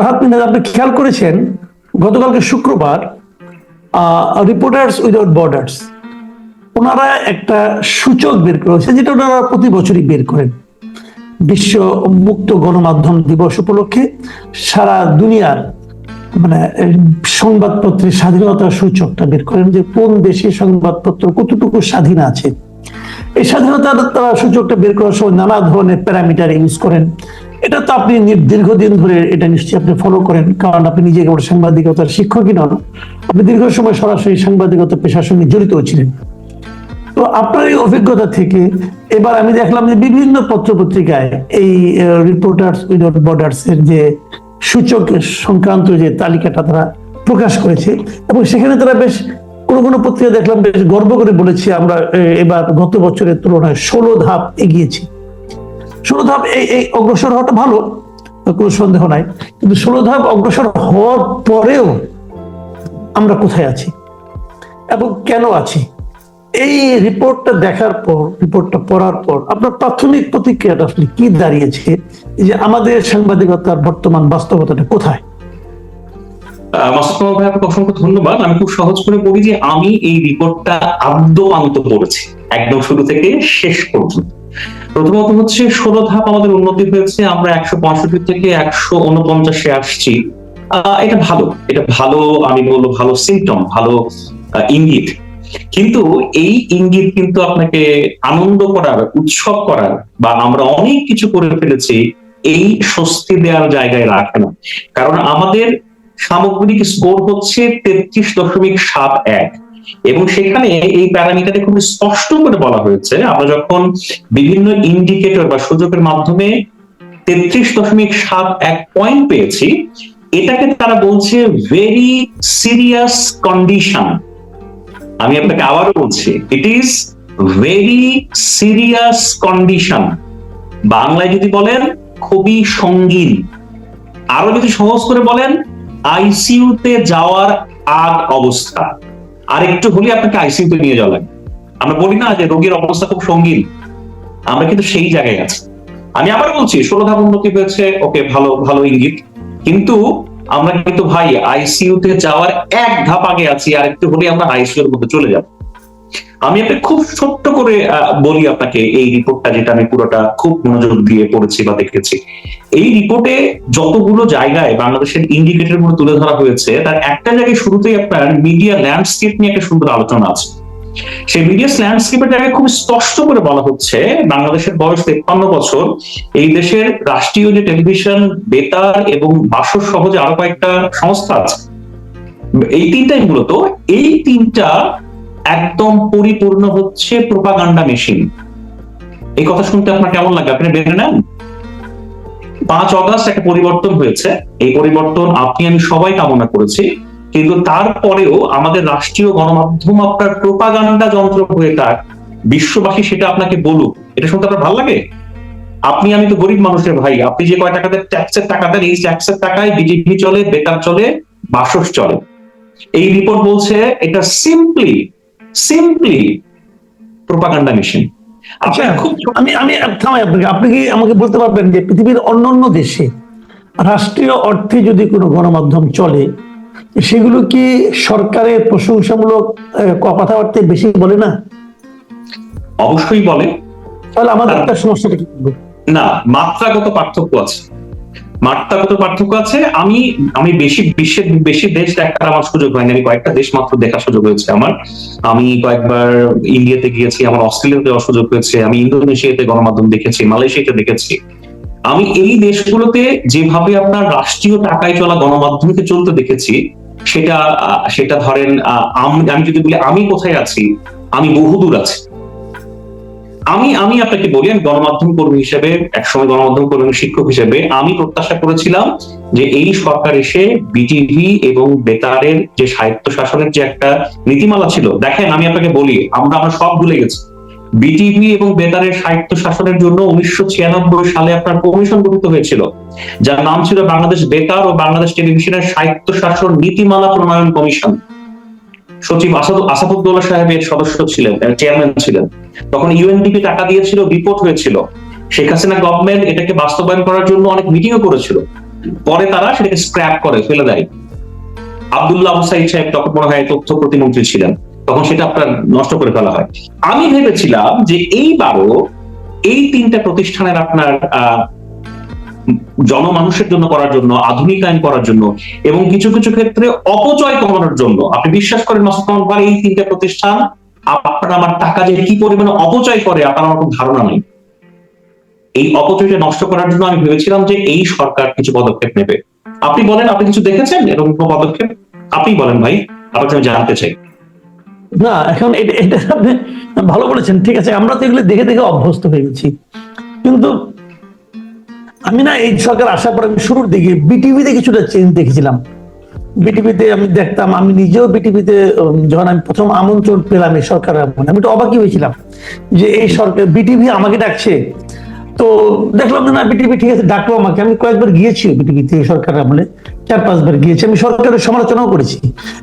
রাহাত আপনি খেয়াল করেছেন, গতকালকে শুক্রবার রিপোর্টার্স উইদাউট বর্ডার্স ওনারা একটা সূচক বের করেছে যেটা ওনারা প্রতি বছরই বের করেন। বিশ্ব মুক্ত গণমাধ্যম দিবস উপলক্ষে সারা দুনিয়ার মানে সংবাদপত্রের স্বাধীনতার সূচকটা বের করেন যে কোন দেশে সংবাদপত্র কতটুকু স্বাধীন আছে। এই স্বাধীনতার তারা সূচকটা বের করার সময় নানা ধরনের প্যারামিটার ইউজ করেন। এটা তো আপনি দীর্ঘদিন ধরে এটা নিশ্চয়ই আপনি ফলো করেন, কারণ আপনি নিজে একবার সাংবাদিকতার শিক্ষকই নন। আপনি দীর্ঘ সময় সরাসরি সাংবাদিকতা পেশার সঙ্গে জড়িত ছিলেন। তো আপনার এই অভিজ্ঞতা থেকে এবার আমি দেখলাম যে বিভিন্ন পত্র পত্রিকায় এই রিপোর্টার্স উইদাউট বর্ডার্স এর যে সূচক সংক্রান্ত যে তালিকাটা তারা প্রকাশ করেছে, এবং সেখানে তারা বেশ কোনো কোনো পত্রিকা দেখলাম বেশ গর্ব করে বলেছে আমরা এবার গত বছরের তুলনায় ষোলো ধাপ এগিয়েছি। ষোলো ধাপ এই এই অগ্রসর হওয়াটা ভালো কোনো সন্দেহ নাই। কিন্তু ষোলো ধাপ অগ্রসর হওয়ার পরেও আমরা কোথায় আছি এবং কেন আছি? এই রিপোর্টটা দেখার পর রিপোর্টটা পড়ার পর আপনার প্রাথমিক প্রতিক্রিয়াটা আসলে কি দাঁড়িয়েছে? যে আমাদের সাংবাদিকতার বর্তমান বাস্তবতাটা কোথায়? মাসুদ ভাই অসংখ্য ধন্যবাদ। আমি খুব সহজ করে বলি যে আমি এই রিপোর্টটা আদ্য আন্ত পড়েছি, একদম শুরু থেকে শেষ পর্যন্ত। প্রথমত হচ্ছে ষোলো ধাপ আমাদের উন্নতি হয়েছে, আমরা একশো পঁয়ষট্টি থেকে একশো উনপঞ্চাশে আসছি। এটা ভালো এটা ভালো, আমি বলব ভালো সিমটম ভালো ইঙ্গিত। কিন্তু এই ইঙ্গিত কিন্তু আপনাকে আনন্দ করার, উৎসব করার, বা আমরা অনেক কিছু করে ফেলেছি, এই স্বস্তি দেওয়ার জায়গায় রাখে না। কারণ আমাদের সামগ্রিক স্কোর হচ্ছে তেত্রিশ দশমিক সাত এক। এবং সেখানে এই প্যারামিটারে খুব স্পষ্ট করে বলা হয়েছে, আমরা যখন বিভিন্ন ইন্ডিকেটর বা সুযোগের মাধ্যমে তেত্রিশ দশমিক সাত এক পয়েন্ট পেয়েছি, এটাকে তারা বলছে ভেরি সিরিয়াস কন্ডিশন আমি আপনাকে আবারও বলছি it is very serious condition বাংলায় যদি বলেন, খুবই সঙ্গীন। আরও যদি সহজ করে বলেন আইসিইউতে যাওয়ার আগ অবস্থা। আর একটু হলে আপনাকে আইসিইউতে নিয়ে যাওয়া লাগে। আমরা বলি না যে রোগীর অবস্থা খুব সঙ্গীন। আমরা কিন্তু সেই জায়গায় আছি। আমি আবার বলছি, ষোলো ধাপ উন্নতি হয়েছে, ওকে ভালো ভালো ইঙ্গিত। কিন্তু আমরা কিন্তু ভাই, আইসিইউতে যাওয়ার এক ধাপ আগে আছি আর একটু হলে আমরা আইসিউর মধ্যে চলে যাব। আমি একটা খুব ছোট্ট করে বলি আপনাকে এই রিপোর্টটা যেটা আমি পুরোটা খুব মনোযোগ দিয়ে পড়েছি বা দেখেছি। এই রিপোর্টে যতগুলো জায়গায় বাংলাদেশের ইন্ডিকেটরগুলো তুলে ধরা হয়েছে, তার একটা জায়গায় শুরুতেই আপনার মিডিয়া ল্যান্ডস্কেপ নিয়ে একটা সুন্দর আলোচনা আছে। সেই মিডিয়া ল্যান্ডস্কেপের জায়গায় খুব স্পষ্ট করে বলা হচ্ছে, বাংলাদেশের বয়স তেপ্পান্ন বছর, এই দেশের রাষ্ট্রীয় যে টেলিভিশন বেতার এবং বাসর সহ যে আরও কয়েকটা সংস্থা আছে। এই তিনটাই মূলত, এই তিনটা একদম পরিপূর্ণ হচ্ছে প্রোপাগান্ডা মেশিন এই কথা শুনতে আপনার কেমন লাগে আপনি বেড়ে নেন। পাঁচ অগাস্ট একটা পরিবর্তন হয়েছে। এই পরিবর্তন আপনি আমি সবাই কামনা করেছি। কিন্তু তারপরেও আমাদের রাষ্ট্রীয় গণমাধ্যম আপনার প্রোপাগান্ডা যন্ত্র হয়ে থাক বিশ্ববাসী সেটা আপনাকে বলুক। এটা শুনতে আপনার ভালো লাগে? আপনি, আমি তো গরিব মানুষের ভাই। আপনি যে কয় টাকা ট্যাক্সের টাকা দেন, এই ট্যাক্সের টাকায় বিজেপি চলে, বেকার চলে, বাসস চলে। এই রিপোর্ট বলছে এটা সিম্পলি সিম্পলি প্রোপাগান্ডা মেশিন আপনার খুব আমি আমি থামাই আপনাকে আপনি কি আমাকে বলতে পারবেন যে পৃথিবীর অন্যান্য দেশে রাষ্ট্রীয় অর্থে যদি কোনো গণমাধ্যম চলে সেগুলো কি সরকারের প্রশংসামূলক আহ, কথাবার্তা বেশি বলে না? অবশ্যই বলে। তাহলে আমাদের একটা সমস্যাটা কি না মাত্রাগত পার্থক্য আছে। মাত্রাগত পার্থক্য আছে। আমি আমি বেশি বিশ্বের বেশি দেশ দেখার আমার সুযোগ হয়নি। আমি কয়েকটা দেশ মাত্র দেখার সুযোগ হয়েছে আমার। আমি কয়েকবার ইন্ডিয়াতে গিয়েছি, আমার অস্ট্রেলিয়াতে যাওয়ার সুযোগ হয়েছে। আমি ইন্দোনেশিয়াতে গণমাধ্যম দেখেছি, মালয়েশিয়াতে দেখেছি। আমি এই দেশগুলোতে যেভাবে আপনার রাষ্ট্রীয় টাকায় চলা গণমাধ্যমকে চলতে দেখেছি, সেটা সেটা ধরেন আমি যদি বলি আমি কোথায় আছি, আমি বহুদূর আছি। আমি আমি আপনাকে বলি, আমি গণমাধ্যম কর্মী হিসেবে, একসময় গণমাধ্যম কর্মী শিক্ষক হিসেবে, আমি প্রত্যাশা করেছিলাম যে এই সরকার এসে বিটিভি এবং বেতারের যে সাহিত্য শাসনের যে একটা নীতিমালা ছিল, দেখেন আমি আপনাকে বলি, আমরা আমরা সব ভুলে গেছি। বিটিভি এবং বেতারের সাহিত্য শাসনের জন্য উনিশশো ছিয়ানব্বই সালে আপনার কমিশন গঠিত হয়েছিল, যার নাম ছিল বাংলাদেশ বেতার ও বাংলাদেশ টেলিভিশনের সাহিত্য শাসন নীতিমালা প্রণয়ন কমিশন। সচিব আসাদ আসাদুদ্দৌলা সাহেব এর সদস্য ছিলেন চেয়ারম্যান ছিলেন। তখন ইউএনডিপি টাকা দিয়েছিল রিপোর্ট হয়েছিল। শেখ হাসিনা গভর্নমেন্ট এটাকে বাস্তবায়ন করার জন্য অনেক মিটিংও করেছিল। পরে তারা সেটাকে স্ক্র্যাপ করে, ফেলে দেয়। আব্দুল্লাহ আবু সাইদ সাহেব তখন মনে হয় তথ্য প্রতিমন্ত্রী ছিলেন। তখন সেটা আপনার নষ্ট করে ফেলা হয়। আমি ভেবেছিলাম যে এইবারও এই তিনটা প্রতিষ্ঠানের আপনার জনমানুষের জন্য করার জন্য আধুনিকায়ন করার জন্য, এবং কিছু কিছু ক্ষেত্রে অপচয় কমানোর জন্য। আপনি বিশ্বাস করেন মাসুদ এই তিনটা প্রতিষ্ঠান, আপনার আমার টাকা যে কি পরিমাণে অপচয় করে, আপনার আমার কোনো ধারণা নেই। এই অপচয়টা নষ্ট করার জন্য আমি ভেবেছিলাম যে এই সরকার কিছু পদক্ষেপ নেবে। আপনি বলেন, আপনি কিছু দেখেছেন এরকম কোনো পদক্ষেপ? আপনি বলেন ভাই আপনাকে আমি জানতে চাই। না, এখন এটা এটা আপনি ভালো বলেছেন, ঠিক আছে, আমরা তো এগুলো দেখে দেখে অভ্যস্ত হয়ে গেছি। কিন্তু আমি না এই সরকার আসার পর আমি শুরুর দিকে বিটিভিতে কিছুটা চেঞ্জ দেখেছিলাম। বিটিভিতে আমি দেখতাম আমি নিজেও বিটিভিতে যখন আমি প্রথম আমন্ত্রণ পেলাম এই সরকারের আমলে, আমি তো অবাকই হয়েছিলাম যে এই সরকার বিটিভি আমাকে ডাকছে। তো দেখলাম না বিটিভি ঠিক আছে ডাকলো আমাকে। আমি কয়েকবার গিয়েছি বিটিভিতে এই সরকারের আমলে। চার পাঁচবার গিয়েছি। আমি সরকারের সমালোচনাও করেছি।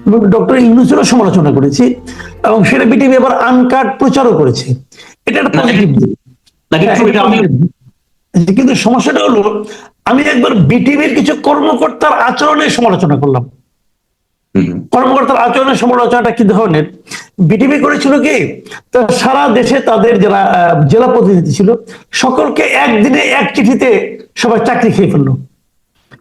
এবং ডক্টর ইউনুসেরও সমালোচনা করেছি। এবং সেটা বিটিভি এবার আনকাট প্রচারও করেছে। এটা একটা পজিটিভ দিক। কিন্তু সমস্যাটা হলো আমি একবার বিটিভির কিছু কর্মকর্তার আচরণের সমালোচনা করলাম। কর্মকর্তার আচরণের সমালোচনাটা কি ধরনের? বিটিভি করেছিল কি সারা দেশে তাদের যারা জেলা প্রতিনিধি ছিল সকলকে একদিনে এক চিঠিতে সবাই চাকরি খেয়ে ফেলল।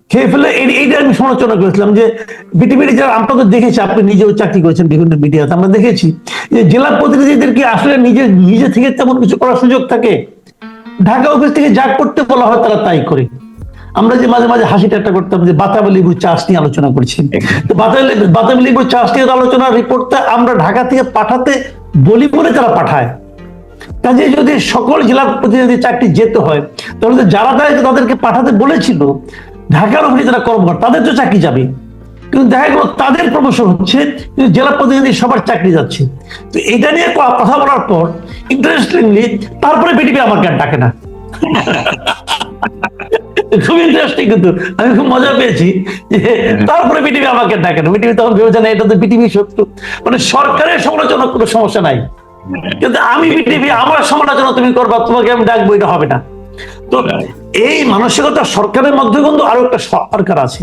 খেয়ে ফেলে এই- এইটা আমি সমালোচনা করেছিলাম যে বিটিভির যারা আমরা তো দেখেছি আপনি নিজেও চাকরি করেছেন বিভিন্ন মিডিয়াতে আমরা দেখেছি। যে জেলা প্রতিনিধিদের কি আসলে নিজে নিজে থেকে তেমন কিছু করার সুযোগ থাকে? ঢাকা অফিস থেকে যা করতে বলা হয় তারা তাই করে। আমরা যে মাঝে মাঝে হাসি ঠাট্টা করতাম যে বাতাবি লেবুর চাষ নিয়ে আলোচনা করছি। তো বাতাবি লেবুর চাষ নিয়ে আলোচনা রিপোর্টটা আমরা ঢাকা থেকে পাঠাতে বলি বলে তারা পাঠায়। কাজে যদি সকল জেলা প্রতিনিধি চাকরি যেতে হয়, তাহলে যারা তাদেরকে পাঠাতে বলেছিল, ঢাকার অফিসে যারা কর্মকর্তা, তাদের তো চাকরি যাবে। কিন্তু দেখা গেল তাদের প্রমোশন হচ্ছে কিন্তু জেলা প্রতিনিধি সবার চাকরি যাচ্ছে। তো এটা নিয়ে কথা বলার পর ইন্টারেস্টিংলি তারপরে বিটিপি আমাকে আর ডাকে না। খুব ইন্টারেস্টিং কিন্তু আমি খুব মজা পেয়েছি যে তারপরে বিটিভি আমাকে ডাকে না। বিটিভি তখন ভেবেছে না এটা তো বিটিভি শত্রু। মানে সরকারের সমালোচনা কোনো সমস্যা নাই। কিন্তু আমি বিটিভি আমার সমালোচনা তুমি করবা তোমাকে আমি ডাকবো এটা হবে না। তো এই মানসিকতা সরকারের মধ্যে কিন্তু আরও একটা সরকার আছে।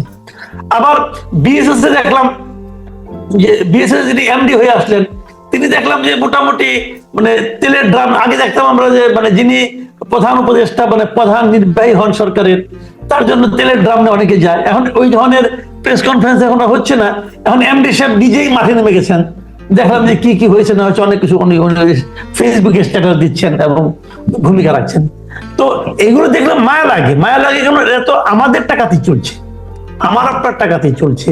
আবার বিএসএস দেখলাম যে বিএসএস যিনি এমডি হয়ে আসলেন, তিনি দেখলাম যে মোটামুটি মানে তেলের ড্রাম আগে দেখতাম আমরা যে মানে যিনি প্রধান উপদেষ্টা মানে প্রধান নির্বাহী হন সরকারের, তার জন্য তেলের ড্রাম নিয়ে অনেকে যায়। এখন ওই ধরনের প্রেস কনফারেন্স এখন হচ্ছে না। এখন এমডি সাহেব নিজেই মাঠে নেমে গেছেন। দেখলাম যে কি কি হয়েছে, না হচ্ছে অনেক কিছু ফেসবুকে স্ট্যাটাস দিচ্ছেন এবং ভূমিকা রাখছেন। তো এগুলো দেখলাম মায়া লাগে। মায়া লাগে কেন? এটা তো আমাদের টাকাতেই চলছে। আমার আপনার টাকাতেই চলছে।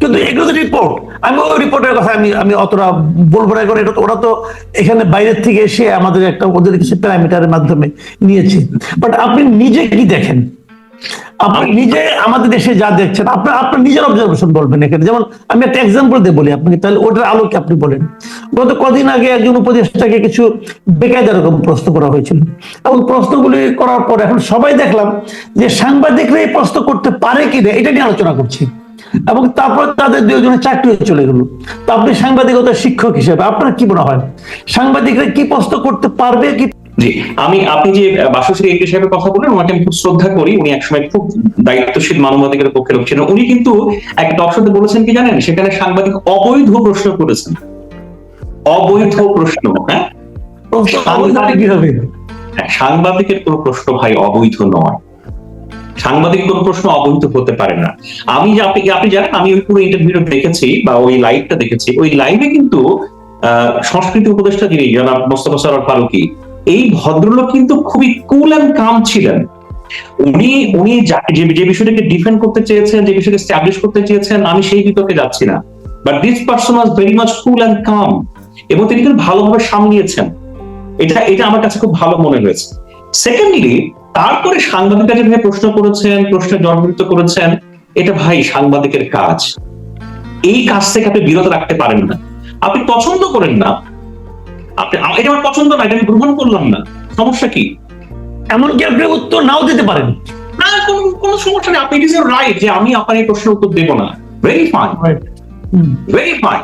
কিন্তু এগুলো তো রিপোর্ট আমি ওই রিপোর্টের কথা আমি আমি অতটা বলব না, কারণ এটা ওরা তো এখানে বাইরের থেকে এসে আমাদের একটা, ওদের কিছু প্যারামিটারের মাধ্যমে নিয়েছে। বাট আপনি নিজে কি দেখেন? আপনি নিজে আমাদের দেশে যা দেখছেন আপনার আপনার নিজের অবজারভেশন বলবেন এখানে। যেমন আমি একটা এক্সাম্পল দিয়ে বলি আপনাকে তাহলে ওটার আলোকে আপনি বলেন। গত কদিন আগে একজন উপদেষ্টাকে কিছু বেকায়দা রকম প্রশ্ন করা হয়েছিল। এবং প্রশ্নগুলি করার পর এখন সবাই দেখলাম যে সাংবাদিকরা এই প্রশ্ন করতে পারে কি কিনা এটা নিয়ে আলোচনা করছি। এবং তারপর তাদের দুজনের চাকরি চলে গেল। তো আপনি সাংবাদিকতার শিক্ষক হিসেবে আপনার কি মনে হয়? সাংবাদিকরা কি প্রশ্ন করতে পারবে কি জি। আমি আপনি যে বাসুশ্রী একে সাহেবের কথা বলেন ওনাকে আমি খুব শ্রদ্ধা করি। উনি একসময় খুব দায়িত্বশীল মানবাধিকারের পক্ষে লোক ছিলেন। উনি কিন্তু এক টকশোতে বলেছেন কি জানেন? সেখানে সাংবাদিক অবৈধ প্রশ্ন করেছেন। অবৈধ প্রশ্ন হ্যাঁ? হ্যাঁ, সাংবাদিকের কোনো প্রশ্ন ভাই অবৈধ নয়। সাংবাদিক কোন প্রশ্ন অবৈধ হতে পারে না। আমি যে আপনি আপনি জানেন আমি ওই পুরো ইন্টারভিউ দেখেছি বা ওই লাইভটা দেখেছি। ওই লাইভে কিন্তু আহ, সংস্কৃতি উপদেষ্টা যিনি জনাব মোস্তফা সরোয়ার ফারুকি এই ভদ্রলোক কিন্তু খুবই কুল অ্যান্ড কাম ছিলেন। উনি উনি যে বিষয়টাকে ডিফেন্ড করতে চেয়েছেন, যে বিষয়কে স্ট্যাবলিশ করতে চেয়েছেন, আমি সেই বিতর্কে যাচ্ছি না। But this person was very much cool and calm এবং তিনি কিন্তু ভালোভাবে সামলিয়েছেন। এটা এটা আমার কাছে খুব ভালো মনে হয়েছে। সেকেন্ডলি তারপরে সাংবাদিকরা যেভাবে প্রশ্ন করেছেন, প্রশ্নের জর্জরিত করেছেন, এটা ভাই সাংবাদিকের কাজ। এই কাজ থেকে আপনি বিরত রাখতে পারেন না। আপনি পছন্দ করেন না আপনি এটা আমার পছন্দ না এটা আমি গ্রহণ করলাম না। সমস্যা কি? এমনকি আপনি উত্তর নাও দিতে পারেন। না কোনো কোনো সমস্যা নেই। আপনি ইট ইজ রাইট যে আমি আপনার এই প্রশ্নের উত্তর দেবো না। ভেরি ফাইন ভেরি ফাইন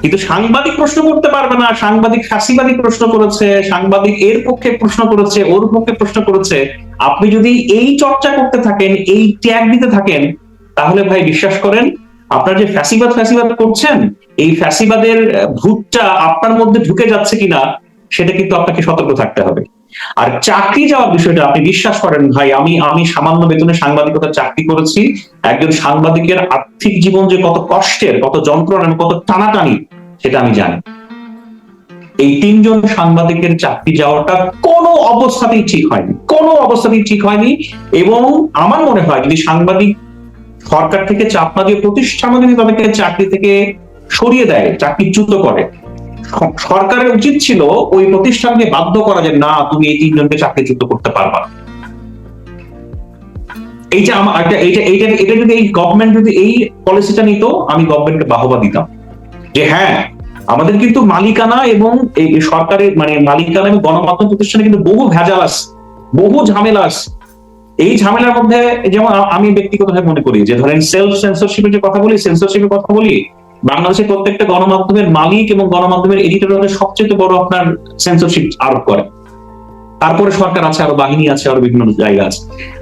কিন্তু সাংবাদিক প্রশ্ন করতে পারবে না। সাংবাদিক ফাঁসিবাদী প্রশ্ন করেছে সাংবাদিক এর পক্ষে প্রশ্ন করেছে ওর পক্ষে প্রশ্ন করেছে। আপনি যদি এই চর্চা করতে থাকেন এই ট্যাগ দিতে থাকেন তাহলে ভাই বিশ্বাস করেন আপনার যে ফ্যাসিবাদ ফ্যাসিবাদ করছেন এই ফ্যাসিবাদের ভূতটা আপনার মধ্যে ঢুকে যাচ্ছে কিনা, সেটা কিন্তু আপনাকে সতর্ক থাকতে হবে। আর চাকরি যাওয়ার বিষয়টা আপনি বিশ্বাস করেন ভাই, আমি আমি সামান্য বেতনে সাংবাদিকতার চাকরি করেছি, একজন সাংবাদিকের আর্থিক জীবন যে কত কষ্টের, কত যন্ত্রণা কত টানাটানি, সেটা আমি জানি। এই তিনজন সাংবাদিকের চাকরি যাওয়াটা কোনো অবস্থাতেই ঠিক হয়নি, কোনো অবস্থাতেই ঠিক হয়নি এবং আমার মনে হয় যদি সাংবাদিক সরকার থেকে চাপ না দিয়ে প্রতিষ্ঠানও যদি তাদেরকে চাকরি থেকে সরিয়ে দেয় চাকরিচ্যুত করে। সরকারের উচিত ছিল ওই প্রতিষ্ঠানকে বাধ্য করা যে, না, তুমি এই তিনজনকে চাকরিচ্যুত করতে পারবা এই যে আমার এটা যদি এই গভর্নমেন্ট যদি এই পলিসিটা নিত, আমি গভর্নমেন্টকে বাহবা দিতাম। যে হ্যাঁ আমাদের কিন্তু মালিকানা এবং এই সরকারের মানে মালিকানা এবং গণমাধ্যম প্রতিষ্ঠানে কিন্তু বহু ভেজাল আছে বহু ঝামেলা এই ঝামেলার মধ্যে যেমন আমি ব্যক্তিগতভাবে মনে করি যে, ধরেন সেলফ সেন্সরশিপের যে কথা বলি সেন্সরশিপের কথা বলি বাংলাদেশের প্রত্যেকটা গণমাধ্যমের মালিক এবং গণমাধ্যমের এডিটর সবচেয়ে বড় আপনার সেন্সরশিপ আরোপ করে। তারপরে সরকার আছে, আরও বাহিনী আছে, আরও বিভিন্ন জায়গা আছে।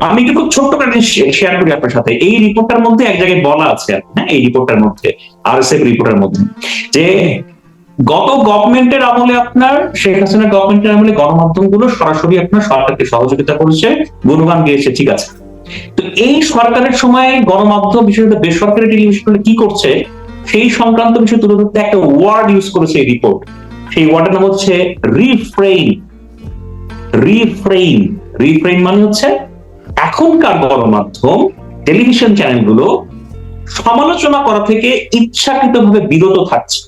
আমি একটু খুব ছোট্ট একটা জিনিস শেয়ার করি আপনার সাথে। এই রিপোর্টটার মধ্যে এক জায়গায় বলা আছে হ্যাঁ? এই রিপোর্টটার মধ্যে আর এস এফ রিপোর্টের মধ্যে, যে গত গভর্নমেন্টের আমলে আপনার, শেখ হাসিনা গভর্নমেন্টের আমলে গণমাধ্যমগুলো সরাসরি আপনার সরকারকে সহযোগিতা করেছে, গুণগান গিয়েছে, ঠিক আছে। তো এই সরকারের সময় গণমাধ্যম বিশেষ করে বেসরকারি টেলিভিশন কি করছে? সেই সংক্রান্ত বিষয় তুলে ধরতে একটা ওয়ার্ড ইউজ করেছে এই রিপোর্ট সেই ওয়ার্ডের নাম হচ্ছে রিফ্রেইন রিফ্রেইন রিফ্রেইন মানে হচ্ছে এখনকার গণমাধ্যম টেলিভিশন চ্যানেলগুলো সমালোচনা করা থেকে ইচ্ছাকৃতভাবে বিরত থাকছে।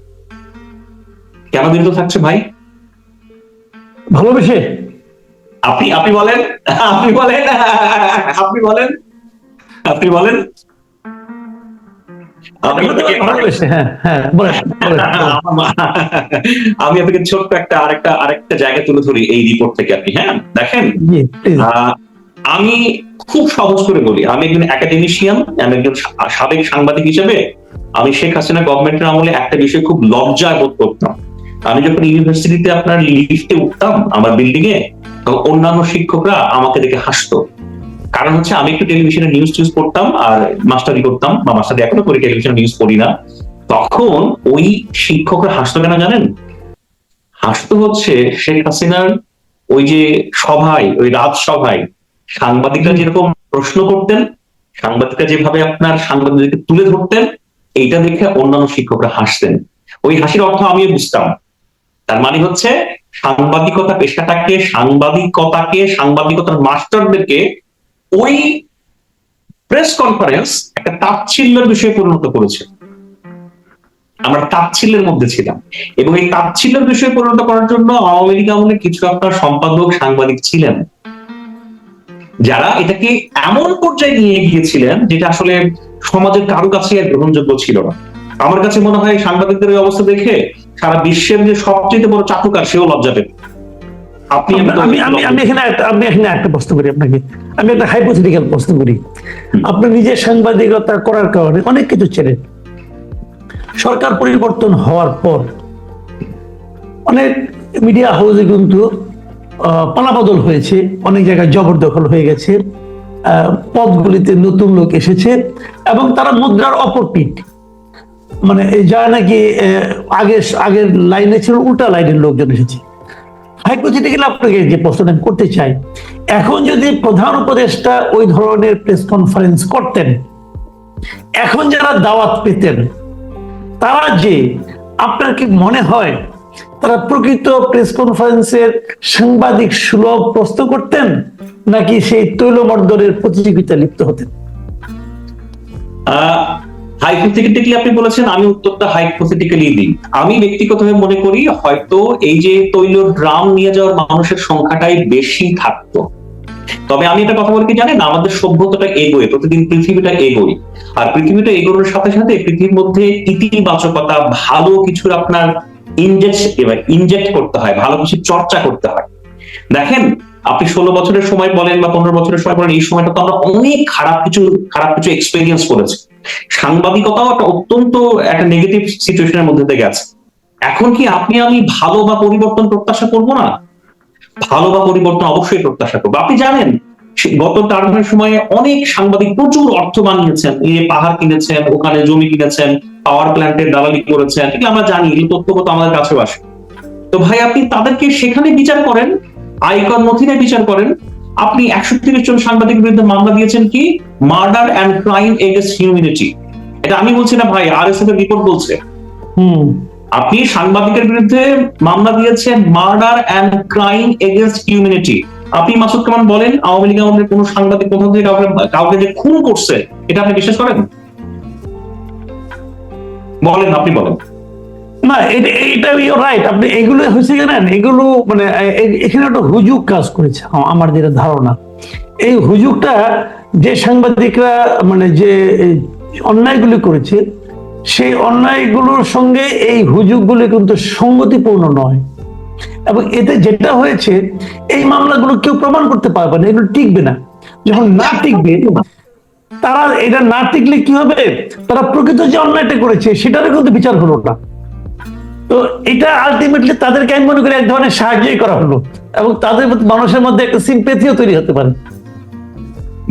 কেন বিরত থাকছে ভাই? ভালোবেসে। আপনি আপনি বলেন আপনি বলেন আপনি বলেন আপনি বলেন। আমি আপনাকে ছোট্ট একটা আরেকটা আরেকটা জায়গা তুলে ধরি এই রিপোর্ট থেকে আপনি হ্যাঁ? দেখেন আমি খুব সহজ করে বলি। আমি একজন একাডেমিশিয়ান আমি একজন সাবেক সাংবাদিক হিসেবে আমি শেখ হাসিনা গভর্নমেন্টের আমলে একটা বিষয় খুব লজ্জায় বোধ করতাম। আমি যখন ইউনিভার্সিটিতে আপনার লিফটে উঠতাম আমার বিল্ডিং এ তখন অন্যান্য শিক্ষকরা আমাকে দেখে হাসতো। কারণ হচ্ছে আমি একটু টেলিভিশনে নিউজ টিউজ পড়তাম আর মাস্টারি করতাম বা মাস্টারি এখনও করি টেলিভিশনে নিউজ পড়ি না। তখন ওই শিক্ষকরা হাসতো কেন জানেন? হাসতো হচ্ছে শেখ হাসিনার ওই যে সভায় ওই রাজসভায় সাংবাদিকরা যেরকম প্রশ্ন করতেন সাংবাদিকরা যেভাবে আপনার সাংবাদিকদেরকে তুলে ধরতেন এইটা দেখে অন্যান্য শিক্ষকরা হাসতেন। ওই হাসির অর্থ আমিও বুঝতাম। তার মানে হচ্ছে সাংবাদিকতা পেশাটাকে সাংবাদিকতাকে সাংবাদিকতার মাস্টারদেরকে ওই প্রেস কনফারেন্স একটা তাচ্ছিল্যের বিষয়ে পরিণত করেছে। আমরা তাচ্ছিল্যের মধ্যে ছিলাম। এবং এই তাচ্ছিল্যের বিষয়ে পরিণত করার জন্য আওয়ামী লীগ আমলে কিছু আপনার সম্পাদক, সাংবাদিক ছিলেন। যারা এটাকে এমন পর্যায়ে নিয়ে গিয়েছিলেন যেটা আসলে সমাজের কারও কাছে গ্রহণযোগ্য ছিল না। আমার কাছে মনে হয় সাংবাদিকদের অবস্থা দেখে সারা বিশ্বের যে সবচেয়ে বড় চাটুকার, সেও লজ্জা পেত। আপনি আমি আমি আমি আমি এখানে আমি এখানে একটা প্রশ্ন করি আপনাকে। আমি একটা হাইপোথেটিক্যাল প্রশ্ন করি। আপনি নিজে সাংবাদিকতা করার কারণে অনেক কিছু চেনেন সরকার পরিবর্তন হওয়ার পর অনেক মিডিয়া হাউসে কিন্তু পালাবদল হয়েছে। অনেক জায়গায় জবরদখল হয়ে গেছে। আহ, পদগুলিতে নতুন লোক এসেছে এবং তারা মুদ্রার অপর পিঠ মানে এই যা নাকি আগের আগের লাইনে ছিল উল্টা লাইনের লোকজন এসেছে। হাইপোথেটিক্যাল আপনাকে যে প্রশ্নটা করতে চাই, এখন যদি প্রধান উপদেষ্টা ওই ধরনের প্রেস কনফারেন্স করতেন, এখন যারা দাওয়াত পেতেন, তারা যে আপনার কি মনে হয় তারা প্রকৃত প্রেস কনফারেন্সের সাংবাদিক সুলভ প্রশ্ন করতেন, নাকি সেই তৈলমর্দনের প্রতিযোগিতা লিপ্ত হতেন? হাইপোথেটিক্যালি আপনি বলেছেন, আমি উত্তরটা হাইপোথেটিক্যালি দিই। আমি ব্যক্তিগতভাবে মনে করি, হয়তো এই যে তৈল ড্রাম নিয়ে যাওয়ার মানুষের সংখ্যাটাই বেশি থাকতো। তবে আমি এটা কথা বলে, কি জানেন? আমাদের সভ্যতাটা এগোয়, প্রতিদিন পৃথিবীটা এগোয়। আর পৃথিবীটা এগোনোর সাথে সাথে পৃথিবীর মধ্যে ইতিবাচকতা, ভালো কিছুর আপনার ইনজেক্ট ইনজেক্ট করতে হয়, ভালো কিছু চর্চা করতে হয়। দেখেন আপনি ষোলো বছরের সময় বলেন বা পনেরো বছরের সময় বলেন, এই সময়টা তো আমরা অনেক খারাপ কিছু খারাপ কিছু এক্সপেরিয়েন্স করেছি। সাংবাদিকতাও একটা অত্যন্ত একটা নেগেটিভ সিচুয়েশনের মধ্যে দিয়ে গেছে এখন কি আপনি আমি ভালো বা পরিবর্তন প্রত্যাশা করব না? ভালো বা পরিবর্তন অবশ্যই প্রত্যাশা করব। আপনি জানেন গত টার্মের সময়ে অনেক সাংবাদিক প্রচুর অর্থ বানিয়েছেন। এই পাহাড় কিনেছেন, ওখানে জমি কিনেছেন পাওয়ার প্ল্যান্টের দালালি করেছেন। আমরা জানি এই তথ্যগত আমাদের কাছেও আসে। তো ভাই, আপনি তাদেরকে সেখানে বিচার করেন আয়কর নথিতে বিচার করেন। আপনি একশো তিরিশ জন সাংবাদিক বিরুদ্ধে মামলা দিয়েছেন কি? Murder and crime against humanity এটা আমি বলছি না ভাই আর এস এর রিপোর্ট বলছে। হুম। আপনি সাংবাদিকের বিরুদ্ধে মামলা দিয়েছেন murder and crime against humanity আপনি মাসুদ কামান বলেন আওয়ামী লীগ আমাদের কোন সাংবাদিক কোথাও থেকে কাউকে কাউকে যে খুন করছে এটা আপনি বিশ্বাস করেন? বলেন আপনি বলেন। না, এটা এটা রাইট আপনি এগুলো এগুলো মানে এখানে একটা কাজ করেছে। আমার যেটা ধারণা। এই যে সাংবাদিকরা মানে যে অন্যায়গুলি করেছে, সেই অন্যায়গুলোর সঙ্গে এই কিন্তু সঙ্গতিপূর্ণ নয়। এবং এতে যেটা হয়েছে, এই মামলাগুলো কেউ প্রমাণ করতে পারবে না, এগুলো টিকবে না। যখন না টিকবে, তারা এটা না টিকলে কি হবে? তারা প্রকৃত যে অন্যায়টা করেছে, সেটারও কিন্তু বিচার হলো না। তো এটা আলটিমেটলি তাদেরকে আমি মনে করি এক ধরনের সাহায্যই করা হলো এবং তাদের মানুষের মধ্যে একটা সিম্পেথিও তৈরি হতে পারে।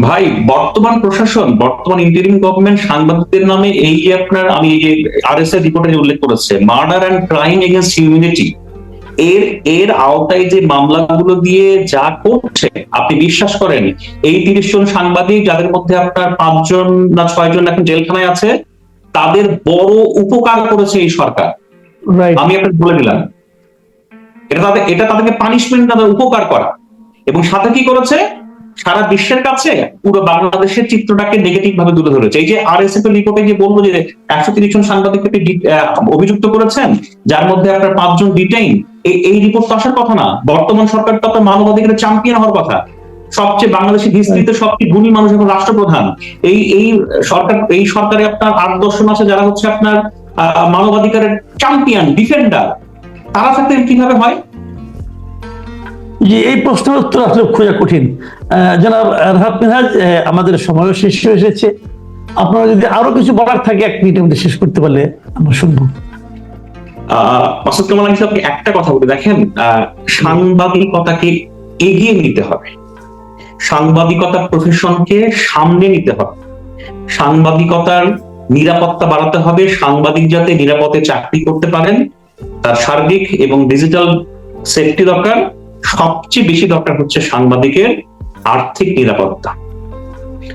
ভাই, বর্তমান প্রশাসন, বর্তমান ইন্টারিম গভর্নমেন্ট সাংবাদিকদের নামে এই যে আপনার আমি আর এস রিপোর্টে উল্লেখ করেছে murder and crime against humanity এর এর আওতায় যে মামলাগুলো দিয়ে যা করছে, আপনি বিশ্বাস করেন, এই তিরিশ জন সাংবাদিক যাদের মধ্যে আপনার পাঁচজন না ছয়জন এখন জেলখানায় আছে, তাদের বড় উপকার করেছে এই সরকার। আমি আপনাকে বলে দিলাম। এটা তাদের, এটা তাদেরকে পানিশমেন্ট তাদের উপকার করা। এবং সাথে কি করেছে? সারা বিশ্বের কাছে পুরো বাংলাদেশের চিত্রটাকে নেগেটিভ ভাবে তুলে ধরেছে। এই যে আর এস এফ রিপোর্টে যে বলব যে একশো তিরিশ জন সাংবাদিককে অভিযুক্ত করেছেন, যার মধ্যে আপনার পাঁচজন ডিটেইন এই রিপোর্ট তো আসার কথা না। বর্তমান সরকার তো আপনার মানবাধিকারের চ্যাম্পিয়ন হওয়ার কথা। সবচেয়ে বাংলাদেশের হিস্ট্রিতে সবচেয়ে গুণী মানুষ এখন রাষ্ট্রপ্রধান। এই এই সরকার, এই সরকারে আপনার আট দশ আছে, যারা হচ্ছে আপনার মানবাধিকারের চ্যাম্পিয়ন ডিফেন্ডার তারা থাকতে কীভাবে হয়? যে এই প্রশ্নের উত্তর আসলে খোঁজা কঠিন। জনাব রাহাত মিনহাজ আমাদের সময় শেষ হয়ে এসেছে। আপনারা যদি আরও কিছু বলার থাকে এক মিনিটের মধ্যে শেষ করতে পারলে আমরা শুনব। আহ, মাসুদ কামাল আমি একটা কথা বলে দেখেন আহ, সাংবাদিকতাকে এগিয়ে নিতে হবে। সাংবাদিকতা প্রফেশনকে সামনে নিতে হবে। সাংবাদিকতার নিরাপত্তা বাড়াতে হবে সাংবাদিক যাতে নিরাপদে চাকরি করতে পারেন তার সার্বিক এবং ডিজিটাল সেফটি দরকার। সবচেয়ে বেশি দরকার হচ্ছে সাংবাদিকের আর্থিক নিরাপত্তা।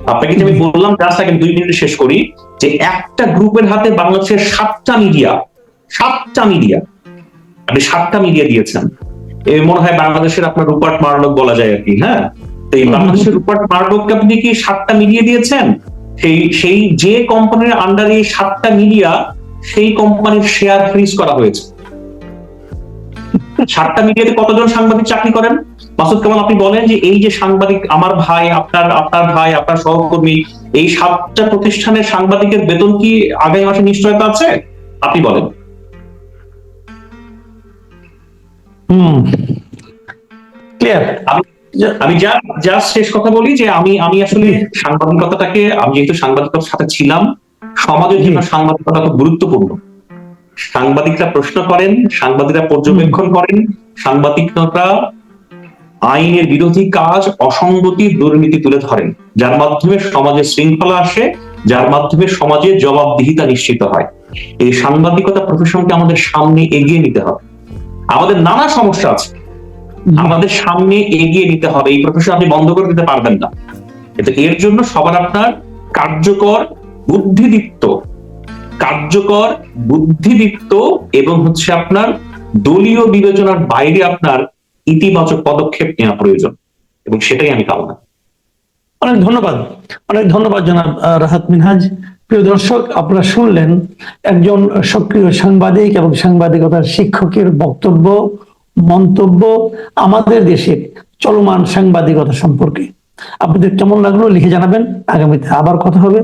আপনাকে যে আমি বললাম জাস্ট আগে দুই মিনিট শেষ করি যে একটা গ্রুপের হাতে বাংলাদেশের সাতটা মিডিয়া সাতটা মিডিয়া আপনি সাতটা মিডিয়া দিয়েছেন। এই মনে হয় বাংলাদেশের আপনার রুপার্ট মার্ডক বলা যায় আর কি হ্যাঁ? তো এই বাংলাদেশের রুপার্ট মার্ডককে আপনি কি সাতটা মিডিয়া দিয়েছেন? সেই সেই যে কোম্পানির আন্ডারে সাতটা মিডিয়া সেই কোম্পানির শেয়ার ফ্রিজ করা হয়েছে। সাতটা মিডিয়াতে কতজন সাংবাদিক চাকরি করেন? মাসুদ কামাল আপনি বলেন যে এই যে সাংবাদিক আমার ভাই আপনার আপনার ভাই আপনার সহকর্মী এই সাতটা প্রতিষ্ঠানের সাংবাদিকের বেতন কি আগামী মাসে নিশ্চয়তা আছে? আপনি বলেন। হুম ক্লিয়ার আমি যা যা শেষ কথা বলি যে আমি আমি আসলে সাংবাদিকতাটাকে আমি যেহেতু সাংবাদিকতার সাথে ছিলাম সমাজের জন্য সাংবাদিকতা খুব গুরুত্বপূর্ণ। সাংবাদিকরা প্রশ্ন করেন সাংবাদিকরা পর্যবেক্ষণ করেন সাংবাদিকরা আইনের বিরোধী কাজ অসঙ্গতি দুর্নীতি তুলে ধরেন। যার মাধ্যমে সমাজে শৃঙ্খলা আসে যার মাধ্যমে সমাজে জবাবদিহিতা নিশ্চিত হয়। এই সাংবাদিকতা প্রফেশনকে আমাদের সামনে এগিয়ে নিতে হবে। আমাদের নানা সমস্যা আছে। আমাদের সামনে এগিয়ে নিতে হবে, এই প্রফেশন আপনি বন্ধ করে দিতে পারবেন না। কিন্তু এর জন্য সবার আপনার কার্যকর বুদ্ধিদীপ্ত কার্যকর বুদ্ধিদীপ্ত এবং হচ্ছে আপনার দলীয় বিবেচনার বাইরে আপনার ইতিবাচক পদক্ষেপ নেওয়া প্রয়োজন এবং সেটাই আমি কামনা অনেক ধন্যবাদ। অনেক ধন্যবাদ জনাব রাহাত মিনহাজ। প্রিয় দর্শক, আপনারা শুনলেন একজন সক্রিয় সাংবাদিক এবং সাংবাদিকতার শিক্ষকের বক্তব্য। মন্তব্য আমাদের দেশের চলমান সাংবাদিকতা সম্পর্কে। আপনাদের কেমন লাগল লিখে জানাবেন। আগামীতে আবার কথা হবে।